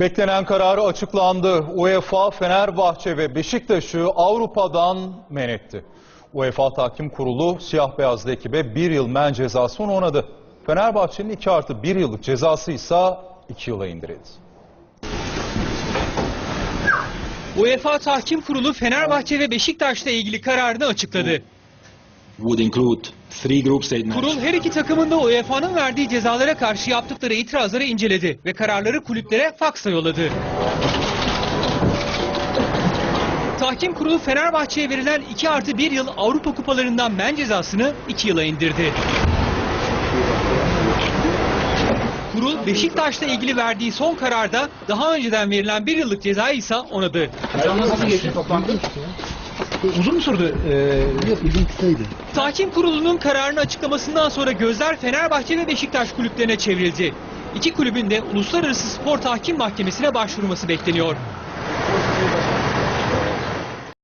Beklenen kararı açıklandı. UEFA, Fenerbahçe ve Beşiktaş'ı Avrupa'dan men etti. UEFA Tahkim Kurulu siyah beyazlı ekibe bir yıl men cezasını onadı. Fenerbahçe'nin 2 artı 1 yıllık cezası ise 2 yıla indirildi. UEFA Tahkim Kurulu Fenerbahçe ve Beşiktaş'la ilgili kararını açıkladı. Would include three group statements. Kurul her iki takımın da UEFA'nın verdiği cezalara karşı yaptıkları itirazları inceledi ve kararları kulüplere faksla yolladı. Tahkim Kurulu Fenerbahçe'ye verilen 2 artı 1 yıl Avrupa Kupalarından men cezasını 2 yıla indirdi. Kurul Beşiktaş'la ilgili verdiği son kararda daha önceden verilen 1 yıllık cezayı ise onadı. Nasıl geçti toplantı? Uzun mu sürdü? Ee, Yok uzun kısaydı. Tahkim Kurulu'nun kararını açıklamasından sonra gözler Fenerbahçe ve Beşiktaş kulüplerine çevrildi. İki kulübün de Uluslararası Spor Tahkim Mahkemesi'ne başvurması bekleniyor.